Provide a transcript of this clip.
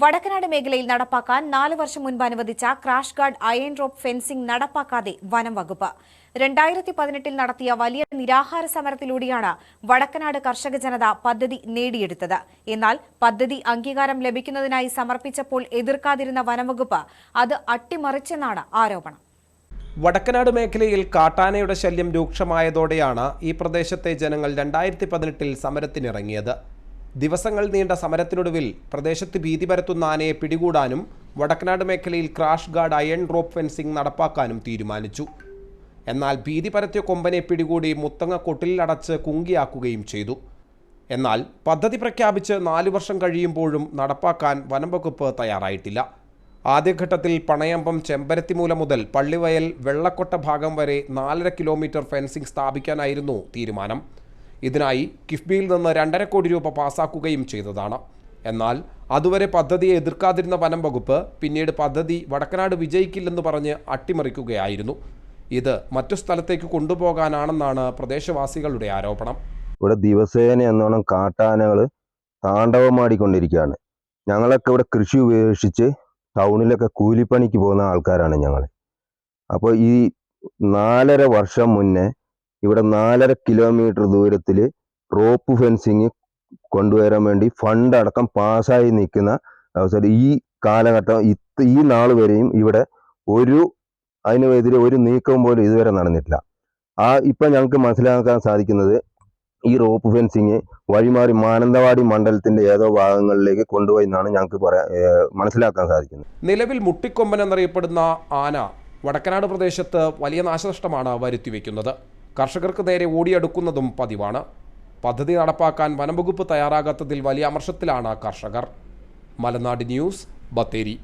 വടക്കനാട് മേഖലയിൽ നടപ്പാക്കാൻ നാല് വർഷം മുൻപ് അനുവദിച്ച crash guard iron rope fencing നടപ്പാക്കാതെ വനം വകുപ്പ്. രണ്ടായിരത്തി പതിനെട്ടിൽ നടത്തിയ വലിയ നിരാഹാര സമരത്തിലൂടെയാണ് വടക്കനാട് കർഷക ജനത പദ്ധതി നേടിയെടുത്തത്. എന്നാൽ പദ്ധതി അംഗീകാരം ലഭിക്കുന്നതിനായി സമർപ്പിച്ചപ്പോൾ എതിർക്കാതിരുന്ന വനംവകുപ്പ് അത് അട്ടിമറിച്ചെന്നാണ് ആരോപണം. വടക്കനാട് മേഖലയിൽ കാട്ടാനയുടെ ശല്യം രൂക്ഷമായതോടെയാണ് ഈ പ്രദേശത്തെ ജനങ്ങൾ രണ്ടായിരത്തി പതിനെട്ടിൽ സമരത്തിനിറങ്ങിയത്. ദിവസങ്ങൾ നീണ്ട സമരത്തിനൊടുവിൽ പ്രദേശത്ത് ഭീതി പരത്തുന്ന ആനയെ പിടികൂടാനും വടക്കനാട് മേഖലയിൽ crash guard iron rope fencing നടപ്പാക്കാനും തീരുമാനിച്ചു. എന്നാൽ ഭീതി പരത്തിയ കൊമ്പനെ പിടികൂടി മുത്തങ്ങ കൊട്ടിലടച്ച് കുങ്കിയാക്കുകയും ചെയ്തു. എന്നാൽ പദ്ധതി പ്രഖ്യാപിച്ച് നാലു വർഷം കഴിയുമ്പോഴും നടപ്പാക്കാൻ വനം വകുപ്പ് തയ്യാറായിട്ടില്ല. ആദ്യഘട്ടത്തിൽ പണയമ്പം ചെമ്പരത്തിമൂല മുതൽ പള്ളിവയൽ വെള്ളക്കൊട്ട ഭാഗം വരെ നാലര കിലോമീറ്റർ ഫെൻസിംഗ് സ്ഥാപിക്കാനായിരുന്നു തീരുമാനം. ഇതിനായി കിഫ്ബിയിൽ നിന്ന് രണ്ടര കോടി രൂപ പാസാക്കുകയും ചെയ്തതാണ്. എന്നാൽ അതുവരെ പദ്ധതിയെ എതിർക്കാതിരുന്ന വനം വകുപ്പ് പിന്നീട് പദ്ധതി വടക്കനാട് വിജയിക്കില്ലെന്ന് പറഞ്ഞ് അട്ടിമറിക്കുകയായിരുന്നു. ഇത് മറ്റു സ്ഥലത്തേക്ക് കൊണ്ടുപോകാനാണെന്നാണ് പ്രദേശവാസികളുടെ ആരോപണം. ഇവിടെ ദിവസേന എന്നോണം കാട്ടാനകൾ താണ്ഡവമാടിക്കൊണ്ടിരിക്കുകയാണ്. ഞങ്ങളൊക്കെ ഇവിടെ കൃഷി ഉപേക്ഷിച്ച് ടൗണിലൊക്കെ കൂലിപ്പണിക്ക് പോകുന്ന ആൾക്കാരാണ് ഞങ്ങൾ അപ്പോൾ ഈ നാലര വർഷം മുന്നേ ഇവിടെ നാലര കിലോമീറ്റർ ദൂരത്തിൽ റോപ്പ് ഫെൻസിങ് കൊണ്ടുവരാൻ വേണ്ടി ഫണ്ട് അടക്കം പാസ്സായി നിൽക്കുന്ന അവസരം ഈ കാലഘട്ടം ഈ നാൾ വരെയും ഇവിടെ ഒരു അതിനെതിരെ ഒരു നീക്കവും പോലും ഇതുവരെ നടന്നിട്ടില്ല. ആ ഇപ്പം ഞങ്ങൾക്ക് മനസ്സിലാക്കാൻ സാധിക്കുന്നത് ഈ റോപ്പ് ഫെൻസിങ് വഴിമാറി മാനന്തവാടി മണ്ഡലത്തിന്റെ ഏതോ ഭാഗങ്ങളിലേക്ക് കൊണ്ടുപോയി എന്നാണ് ഞങ്ങൾക്ക് മനസ്സിലാക്കാൻ സാധിക്കുന്നത്. നിലവിൽ മുട്ടിക്കൊമ്പൻ എന്നറിയപ്പെടുന്ന ആന വടക്കനാട് പ്രദേശത്ത് വലിയ നാശനഷ്ടമാണ് വരുത്തിവെക്കുന്നത്. കർഷകർക്ക് നേരെ ഓടിയെടുക്കുന്നതും പതിവാണ്. പദ്ധതി നടപ്പാക്കാൻ വനംവകുപ്പ് തയ്യാറാകാത്തതിൽ വലിയ അമർഷത്തിലാണ് കർഷകർ. മലനാട് ന്യൂസ് ബത്തേരി.